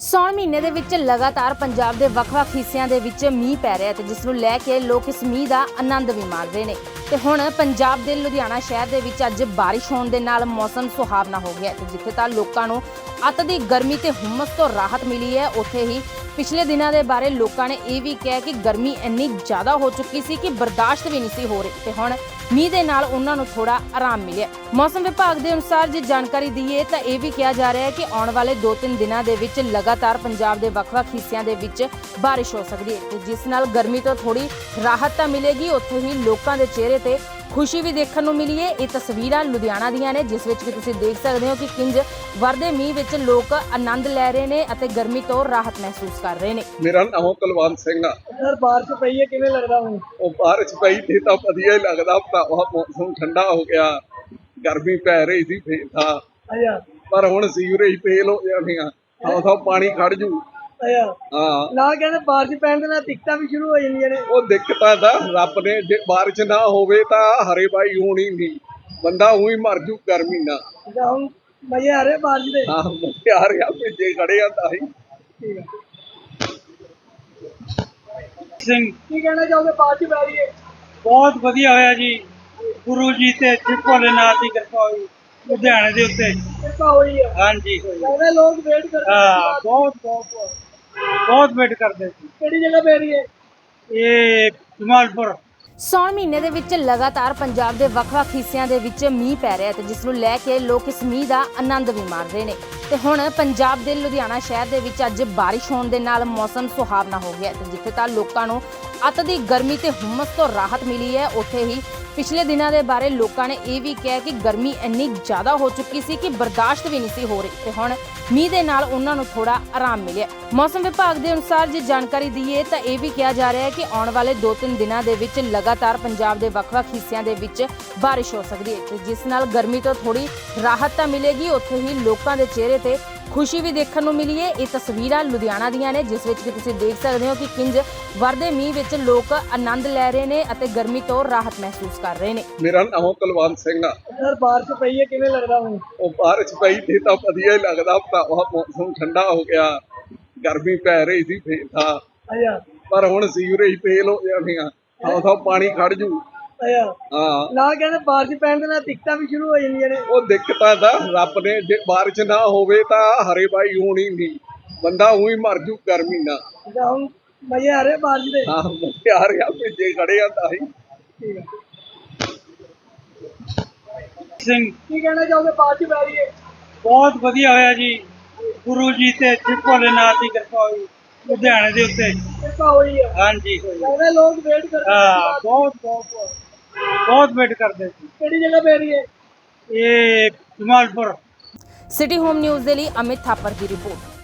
ਸੌਣ ਮਹੀਨੇ ਦੇ ਵਿੱਚ ਲਗਾਤਾਰ ਪੰਜਾਬ ਦੇ ਵੱਖ-ਵੱਖ ਹਿੱਸਿਆਂ ਦੇ ਵਿੱਚ ਮੀਂਹ ਪੈ ਰਿਹਾ ਹੈ ਤੇ ਜਿਸ ਨੂੰ ਲੈ ਕੇ ਲੋਕ ਇਸ ਮੀਂਹ ਦਾ ਆਨੰਦ ਵੀ ਮਾਣ ਰਹੇ ਨੇ। ਤੇ ਹੁਣ ਪੰਜਾਬ ਦੇ ਲੁਧਿਆਣਾ ਸ਼ਹਿਰ ਦੇ ਵਿੱਚ ਅੱਜ ਬਾਰਿਸ਼ ਹੋਣ ਦੇ ਨਾਲ ਮੌਸਮ ਸੁਹਾਵਣਾ ਹੋ ਗਿਆ ਹੈ ਤੇ ਜਿੱਥੇ ਤਾਂ ਲੋਕਾਂ ਨੂੰ ਅੱਤ ਦੀ ਗਰਮੀ ਤੇ ਹੁਮਸ ਤੋਂ ਰਾਹਤ ਮਿਲੀ ਹੈ, ਉੱਥੇ ਹੀ ਪਿਛਲੇ ਦਿਨਾਂ ਦੇ ਬਾਰੇ ਲੋਕਾਂ ਨੇ ਇਹ ਵੀ ਕਿਹਾ ਕਿ ਗਰਮੀ ਇੰਨੀ ਜ਼ਿਆਦਾ ਹੋ ਚੁੱਕੀ ਸੀ ਕਿ ਬਰਦਾਸ਼ਤ ਵੀ ਨਹੀਂ ਸੀ ਹੋ ਰਹੀ ਤੇ ਹੁਣ ਮੀਂਹ ਦੇ ਨਾਲ ਉਹਨਾਂ ਨੂੰ ਥੋੜਾ ਆਰਾਮ ਮਿਲਿਆ। ਮੌਸਮ ਵਿਭਾਗ ਦੇ ਅਨੁਸਾਰ ਜੇ ਜਾਣਕਾਰੀ ਦਈਏ ਤਾਂ ਇਹ ਵੀ ਕਿਹਾ ਜਾ ਰਿਹਾ ਹੈ ਕਿ ਆਉਣ ਵਾਲੇ 2-3 ਦਿਨਾਂ ਦੇ ਵਿੱਚ ਲਗਾਤਾਰ ਪੰਜਾਬ ਦੇ ਵੱਖ-ਵੱਖ ਹਿੱਸਿਆਂ ਦੇ ਵਿੱਚ ਬਾਰਿਸ਼ ਹੋ ਸਕਦੀ ਹੈ ਤੇ ਜਿਸ ਨਾਲ ਗਰਮੀ ਤੋਂ ਥੋੜੀ ਰਾਹਤ ਤਾਂ ਮਿਲੇਗੀ, ਉੱਥੇ ਹੀ ਲੋਕਾਂ ਦੇ ਚਿਹਰੇ ਤੇ ਖੁਸ਼ੀ ਵੀ ਦੇਖਣ ਨੂੰ ਮਿਲੀ ਹੈ ਇਹ ਤਸਵੀਰਾਂ ਲੁਧਿਆਣਾ ਦੀਆਂ ਨੇ ਜਿਸ ਵਿੱਚ ਕਿ ਤੁਸੀਂ ਦੇਖ ਸਕਦੇ ਹੋ ਕਿ ਕਿੰਜ ਵਰਦੇ ਮੀਂਹ ਵਿੱਚ ਲੋਕ ਆਨੰਦ ਲੈ ਰਹੇ ਨੇ ਅਤੇ ਗਰਮੀ ਤੋਂ ਰਾਹਤ ਮਹਿਸੂਸ ਕਰ ਰਹੇ ਨੇ। ਮੇਰਾ ਨਾਮ ਕੁਲਵੰਤ ਸਿੰਘ ਆ। ਸਰ ਬਾਰਿਸ਼ ਪਈ ਹੈ ਕਿਵੇਂ ਲੱਗਦਾ ਹੁਣ? ਉਹ ਬਾਰਿਸ਼ ਪਈ ਤੇ ਤਾਂ ਵਧੀਆ ਹੀ ਲੱਗਦਾ ਭਰਾਵਾ ਮੌਸਮ ਠੰਡਾ ਹੋ ਗਿਆ। ਗਰਮੀ ਪੈ ਰਹੀ ਸੀ ਫੇਰ ਤਾਂ। ਪਰ ਹੁਣ ਸੀਵਰੇਜ ਫੇਲ ਹੋ ਜਾਣੇ ਆ। ਥਾਂ ਪਾਣੀ ਖੜ ਜੂ। ਹਾਂ। ਨਾਲ ਕਹਿੰਦੇ ਬਾਰਿਸ਼ ਪੈਣ ਦੇ ਨਾਲ ਦਿੱਕਤਾਂ ਵੀ ਸ਼ੁਰੂ ਹੋ ਜਾਂਦੀਆਂ ਨੇ। ਉਹ ਦਿੱਕਤਾਂ ਦਾ ਰੱਬ ਨੇ ਜੇ ਬਾਰਿਸ਼ ਨਾ ਹੋਵੇ ਤਾਂ ਹਰੇ ਬਾਈ ਹੋਣੀ ਨਹੀਂ। ਬੰਦਾ ਉਹੀ ਮਰ ਜੂ ਗਰਮੀ ਨਾਲ। ਜਾਂ ਹੁਣ ਮਜ਼ੇ ਆ ਰਹੇ ਬਾਰਿਸ਼ ਦੇ। ਹਾਂ ਪਿਆਰ ਆ ਭੇਜੇ ਖੜੇ ਆ ਤਾਂ ਹੀ। ਠੀਕ ਹੈ ਸਿੰਘ। ਕੀ ਕਹਿਣਾ ਚਾਹੋਗੇ ਬਾਰਿਸ਼ ਪੈ ਰਹੀ ਹੈ ਬਹੁਤ ਵਧੀਆ ਹੋਇਆ ਜੀ। ਗੁਰੂ ਜੀ ਤੇ ਸਿੱਖ ਭੋਲੇਨਾਥ ਦੀ ਕਿਰਪਾ ਹੋਈ ਲੁਧਿਆਣੇ ਦੇ ਉੱਤੇ। ਕਿਰਪਾ ਹੋਈ ਹੈ ਹਾਂਜੀ। ਕਹਿੰਦੇ ਲੋਕ ਵੇਟ ਕਰਦੇ ਹਾਂ ਬਹੁਤ ਬਹੁਤ। ਬਹੁਤ ਵੇਟ ਕਰਦੇ ਸੀ। ਕਿਹੜੀ ਜਗ੍ਹਾ ਪੈ ਰਹੀ ਹੈ? ਇਹ ਜਮਾਲਪੁਰ। ਸੌਣ ਮਹੀਨੇ ਦੇ ਵਿੱਚ ਲਗਾਤਾਰ ਪੰਜਾਬ ਦੇ ਵੱਖ-ਵੱਖ ਹਿੱਸਿਆਂ ਦੇ ਵਿੱਚ ਮੀਂਹ ਪੈ ਰਿਹਾ ਹੈ ਤੇ ਜਿਸ ਨੂੰ ਲੈ ਕੇ ਲੋਕ ਇਸ ਮੀਂਹ ਦਾ ਆਨੰਦ ਵੀ ਮਾਣ ਰਹੇ ਨੇ। ਤੇ ਹੁਣ ਪੰਜਾਬ ਦੇ ਲੁਧਿਆਣਾ ਸ਼ਹਿਰ ਦੇ ਵਿੱਚ ਅੱਜ ਬਾਰਿਸ਼ ਹੋਣ ਦੇ ਨਾਲ ਮੌਸਮ ਸੁਹਾਵਣਾ ਹੋ ਗਿਆ ਤੇ ਜਿੱਥੇ ਤਾਂ ਲੋਕਾਂ ਨੂੰ ਅੱਤ ਦੀ ਗਰਮੀ ਤੇ ਹੁਮਸ ਤੋਂ ਰਾਹਤ ਮਿਲੀ ਹੈ ਉੱਥੇ ਹੀ ਪਿਛਲੇ ਦਿਨਾਂ ਦੇ ਬਾਰੇ ਲੋਕਾਂ ਨੇ ਇਹ ਵੀ ਕਿਹਾ ਕਿ ਗਰਮੀ ਇੰਨੀ ਜ਼ਿਆਦਾ ਹੋ ਚੁੱਕੀ ਸੀ ਕਿ ਬਰਦਾਸ਼ਤ ਵੀ ਨਹੀਂ ਸੀ ਹੋ ਰਹੀ ਤੇ ਹੁਣ ਮੀਂਹ ਦੇ ਨਾਲ ਉਹਨਾਂ ਨੂੰ ਥੋੜਾ ਆਰਾਮ ਮਿਲਿਆ। ਮੌਸਮ ਵਿਭਾਗ ਦੇ ਅਨੁਸਾਰ ਜੇ ਜਾਣਕਾਰੀ ਦਈਏ ਤਾਂ ਇਹ ਵੀ ਕਿਹਾ ਜਾ ਰਿਹਾ ਹੈ ਕਿ ਆਉਣ ਵਾਲੇ 2-3 ਦਿਨਾਂ ਦੇ ਵਿੱਚ ਲਗਾਤਾਰ ਪੰਜਾਬ ਦੇ ਵੱਖ-ਵੱਖ ਹਿੱਸਿਆਂ ਦੇ ਵਿੱਚ ਬਾਰਿਸ਼ ਹੋ ਸਕਦੀ ਹੈ ਤੇ ਜਿਸ ਨਾਲ ਗਰਮੀ ਤੋਂ ਥੋੜੀ ਰਾਹਤ ਤਾਂ ਮਿਲੇਗੀ, ਉੱਥੇ ਹੀ ਲੋਕਾਂ ਦੇ ਚਿਹਰੇ ਤੇ ਖੁਸ਼ੀ ਵੀ ਦੇਖਣ ਨੂੰ ਮਿਲੀ ਹੈ ਇਹ ਤਸਵੀਰਾਂ ਲੁਧਿਆਣਾ ਦੀਆਂ ਨੇ ਜਿਸ ਵਿੱਚ ਕਿ ਤੁਸੀਂ ਦੇਖ ਸਕਦੇ ਹੋ ਕਿ ਕਿੰਜ ਵਰਦੇ ਮੀਂਹ ਵਿੱਚ ਲੋਕ ਆਨੰਦ ਲੈ ਰਹੇ ਨੇ ਅਤੇ ਗਰਮੀ ਤੋਂ ਰਾਹਤ ਮਹਿਸੂਸ ਕਰ ਰਹੇ ਨੇ। ਮੇਰਾ ਨਾਮ ਕੁਲਵੰਤ ਸਿੰਘ ਆ। ਸਰ ਬਾਰਿਸ਼ ਪਈ ਹੈ ਕਿਵੇਂ ਲੱਗਦਾ ਹੁਣ? ਉਹ ਬਾਰਿਸ਼ ਪਈ ਤੇ ਤਾਂ ਵਧੀਆ ਹੀ ਲੱਗਦਾ ਭਰਾਵਾ ਮੌਸਮ ਠੰਡਾ ਹੋ ਗਿਆ। ਗਰਮੀ ਪੈ ਰਹੀ ਸੀ ਫੇਰ ਤਾਂ। ਪਰ ਹੁਣ ਸੀਵਰੇਜ ਫੇਲ ਹੋ ਜਾਣੇ ਆ। ਥਾਂ ਪਾਣੀ ਖੜ ਜੂ। ਹਾਂ। ਨਾਲ ਕਹਿੰਦੇ ਬਾਰਿਸ਼ ਪੈਣ ਦੇ ਨਾਲ ਦਿੱਕਤਾਂ ਵੀ ਸ਼ੁਰੂ ਹੋ ਜਾਂਦੀਆਂ ਨੇ। ਉਹ ਦਿੱਕਤਾਂ ਦਾ ਰੱਬ ਨੇ ਜੇ ਬਾਰਿਸ਼ ਨਾ ਹੋਵੇ ਤਾਂ ਹਰੇ ਬਾਈ ਹੋਣੀ ਨਹੀਂ। ਬੰਦਾ ਉਹੀ ਮਰ ਜੂ ਗਰਮੀ ਨਾਲ। ਜਾਂ ਹੁਣ ਮਜ਼ੇ ਆ ਰਹੇ ਬਾਰਿਸ਼ ਦੇ। ਹਾਂ ਪਿਆਰ ਆ ਭੇਜੇ ਖੜੇ ਆ ਤਾਂ ਹੀ। ਠੀਕ ਹੈ ਸਿੰਘ। ਕੀ ਕਹਿਣਾ ਚਾਹੋਗੇ ਬਾਰਿਸ਼ ਪੈ ਰਹੀ ਹੈ ਬਹੁਤ ਵਧੀਆ ਹੋਇਆ ਜੀ। ਗੁਰੂ ਜੀ ਤੇ ਸਿੱਖ ਭੋਲੇਨਾਥ ਦੀ ਕਿਰਪਾ ਹੋਈ ਲੁਧਿਆਣੇ ਦੇ ਉੱਤੇ। ਕਿਰਪਾ ਹੋਈ ਹੈ ਹਾਂਜੀ। ਕਹਿੰਦੇ ਲੋਕ ਵੇਟ ਕਰਦੇ ਹਾਂ ਬਹੁਤ ਬਹੁਤ। ਬਹੁਤ ਵੇਟ ਕਰਦੇ ਸੀ। ਕਿਹੜੀ ਜਗ੍ਹਾ ਪੈ ਰਹੀ ਹੈ? ਇਹ ਜਮਾਲਪੁਰ। ਸਿਟੀ ਹੋਮ ਨਿਊਜ਼ ਦੇ ਲਈ ਅਮਿਤ ਥਾਪਰ ਦੀ ਰਿਪੋਰਟ।